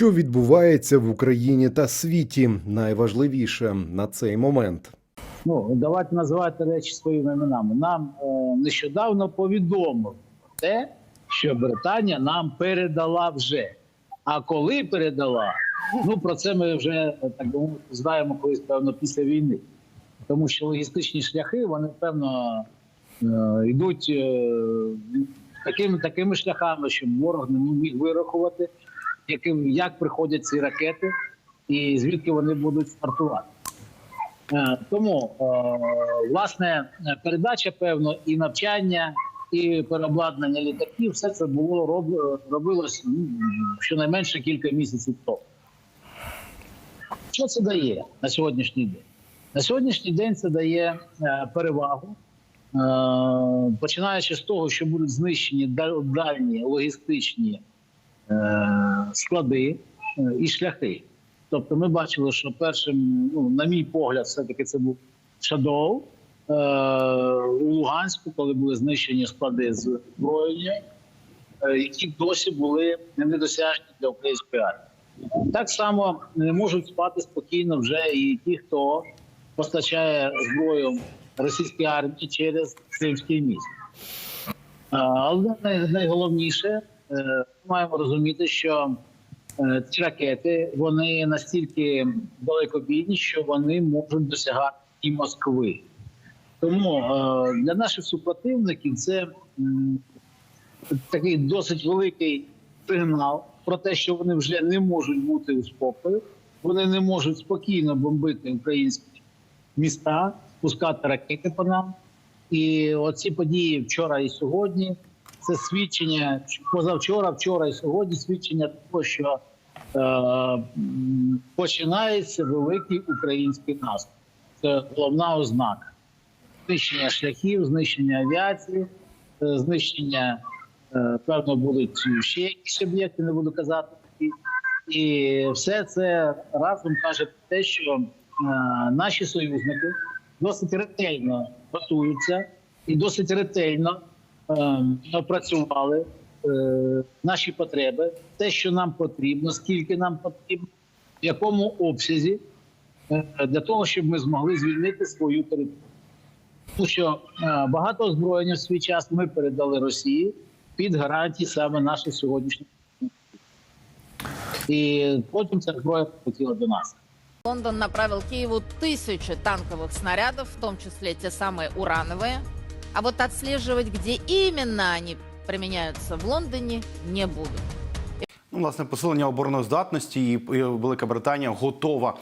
Що відбувається в Україні та світі, найважливіше на цей момент. Ну, давайте називати речі своїми іменами. Нам е, нещодавно повідомили те, що Британія нам передала вже. А коли передала, ну про це ми вже е, так би знаємо колись, певно, після війни. Тому що логістичні шляхи, вони певно е, йдуть е, такими, такими шляхами, щоб ворог не міг вирахувати, яким, як приходять ці ракети і звідки вони будуть стартувати. Е, Тому е, власне передача, певно, і навчання, і переобладнання літаків, все це було робилось ну, щонайменше кілька місяців тому. Що це дає на сьогоднішній день? На сьогоднішній день це дає е, перевагу, починаючи з того, що будуть знищені дальні логістичні склади е, і шляхи. Тобто ми бачили, що першим, ну, на мій погляд, все-таки це був Шадоу е, у Луганську, коли були знищені склади з зброєння, е, які досі були недосяжні для української армії. Так само не можуть спати спокійно вже і ті, хто постачає зброю російській армії через Кримський міст. Е, Але най- найголовніше, е, маємо розуміти, що е, ці ракети вони настільки далекобійні, що вони можуть досягати і Москви. Тому е, для наших супротивників це такий досить великий сигнал про те, що вони вже не можуть бути у спокою, вони не можуть спокійно бомбити українські міста, пускати ракети по нам. І оці події вчора і сьогодні це свідчення позавчора, вчора і сьогодні свідчення того, що е, починається великий український наступ. Це головна ознака знищення шляхів, знищення авіації, е, знищення е, певно будуть ще якісь об'єкти, не буду казати. І, все це разом каже те, що е, наші союзники досить ретельно готуються і досить ретельно опрацювали е, наші потреби, те, що нам потрібно, скільки нам потрібно, в якому обсязі, е, для того, щоб ми змогли звільнити свою територію. Тому що е, багато озброєння в свій час ми передали Росії під гарантії саме наших сьогоднішніх. І потім ця зброя полетіла до нас. Лондон направил Киеву тысячи танковых снарядов, в том числе те самые урановые. а вот отслеживать, где именно они применяются в Лондоне, не будут. Ну, власне, посилення обороноздатності і Велика Британія готова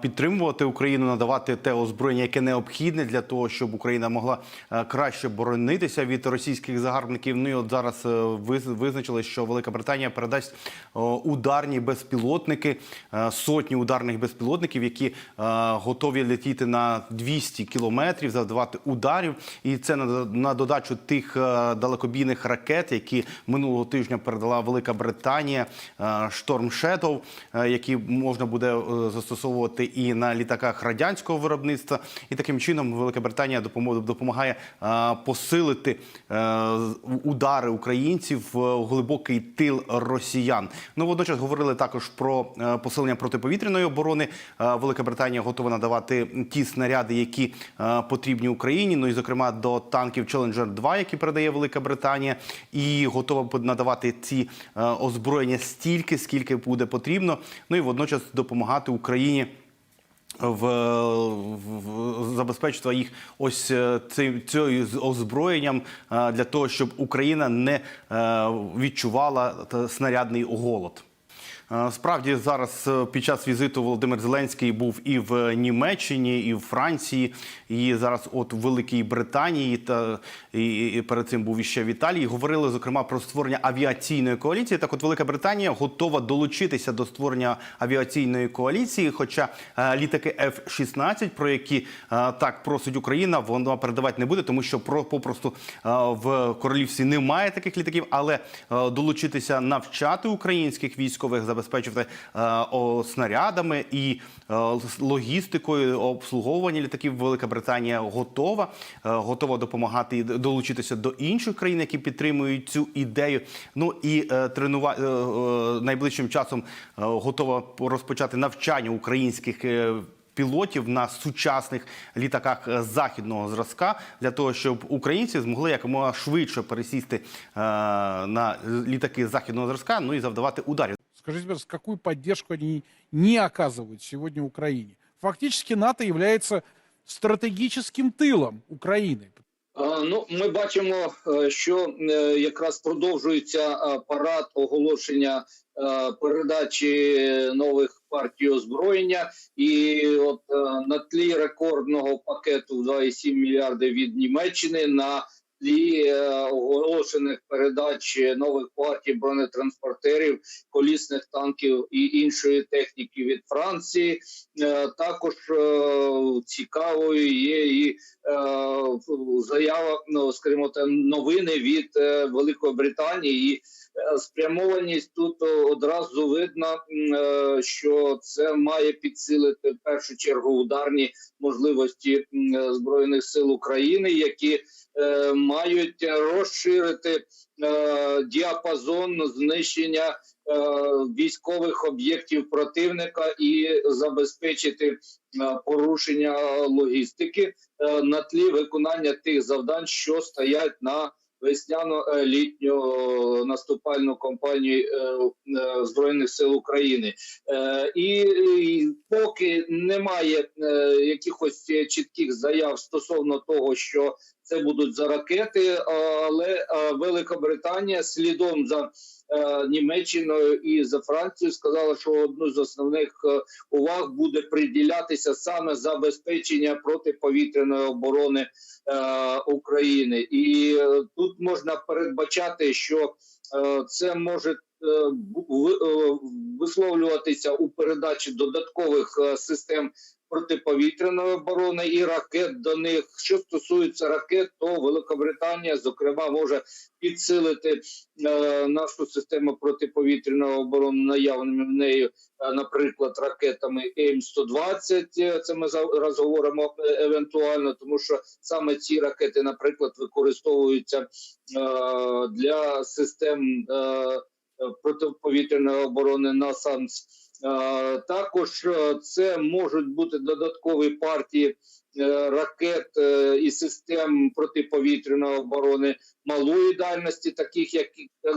підтримувати Україну, надавати те озброєння, яке необхідне для того, щоб Україна могла краще боронитися від російських загарбників. Ну і от зараз е, визначили, що Велика Британія передасть ударні безпілотники, е, сотні ударних безпілотників, які е, готові летіти на 200 кілометрів, завдавати ударів. І це на, додачу тих далекобійних ракет, які минулого тижня передала Велика Британія. Shadow, е, які можна буде е, застосовувати і на літаках радянського виробництва. І таким чином Велика Британія допомагає е, посилити удари українців в глибокий тил росіян. Ну водночас говорили також про посилення протиповітряної оборони. Велика Британія готова надавати ті снаряди, які потрібні Україні. Ну і зокрема до танків Challenger 2, які передає Велика Британія, і готова надавати ці озброєння стільки, скільки буде потрібно. Ну і водночас допомагати Україні. В, в, забезпечити їх ось е, цим цією озброєнням е, для того, щоб Україна не е, відчувала снарядний голод. Е, Справді зараз е, під час візиту Володимир Зеленський був і в Німеччині, і в Франції, і зараз от в Великій Британії та і, і перед цим був іще в Італії. Говорили зокрема про створення авіаційної коаліції. Так, от Велика Британія готова долучитися до створення авіаційної коаліції. Хоча е, літаки F-16, про які так просить Україна, вона передавати не буде, тому що про попросту в королівстві немає таких літаків, але долучитися навчати українських військових забезпечити забезпечувати е, о, снарядами і е, с- логістикою обслуговування літаків. Велика Британія готова, е, готова допомагати і долучитися до інших країн, які підтримують цю ідею. Ну і тренува... найближчим часом готова розпочати навчання українських. Пілотів на сучасних літаках західного зразка для того, щоб українці змогли якомога швидше пересісти на літаки західного зразка, ну і завдавати ударів. Скажите, пожалуйста, какую поддержку они не оказывают сегодня Украине? Фактически НАТО является стратегическим тылом Украины. А, Ну, ми бачимо, е, що е, якраз продовжується е, парад оголошення е, передачі нових партій озброєння, і от е, на тлі рекордного пакету в 2,7 мільярди від Німеччини на тлі е, оголошених передач нових партій бронетранспортерів, колісних танків і іншої техніки від Франції. Е, Також е, цікавою є і е, заява, ну скажімо, так, новини від е, Великої Британії. І е, спрямованість тут одразу видно, е, що це має підсилити в першу чергу ударні можливості е, збройних сил України, які е, мають розширити е, діапазон знищення е, військових об'єктів противника і забезпечити е, порушення логістики е, на тлі виконання тих завдань, що стоять на весняно-літню наступальну кампанію е, е, збройних сил України, Е, і, поки немає е, якихось чітких заяв стосовно того, що це будуть за ракети, але е, Велика Британія слідом за е, Німеччиною і за Францією сказала, що одну з основних е, уваг буде приділятися саме забезпечення протиповітряної оборони е, України, і е, тут можна передбачати, що е, це може е, е, висловлюватися у передачі додаткових е, систем протиповітряної оборони і ракет до них. Що стосується ракет, то Великобританія, зокрема, може підсилити е, нашу систему протиповітряної оборони наявними в неї, е, наприклад, ракетами М120. е, Це ми зараз говоримо е, евентуально, тому що саме ці ракети, наприклад, використовуються е, для систем. Е, Протиповітряної оборони НАСАМС. Е, Також е, це можуть бути додаткові партії е, ракет е, і систем протиповітряної оборони малої дальності, таких як,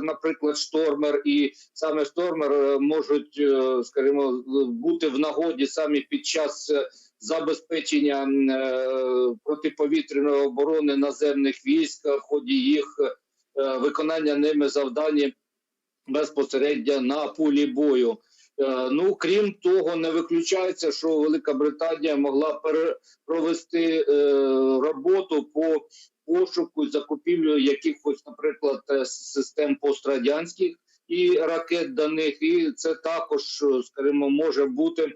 наприклад, штормер, і саме штормер е, можуть, е, скажімо, бути в нагоді самі під час е, забезпечення е, протиповітряної оборони наземних військ в ході їх е, виконання ними завдання безпосередньо на полі бою. Е, Ну крім того, не виключається, що Велика Британія могла провести е, роботу по пошуку закупівлю якихось, наприклад, е, систем пострадянських і ракет до них, і це також, скажімо, може бути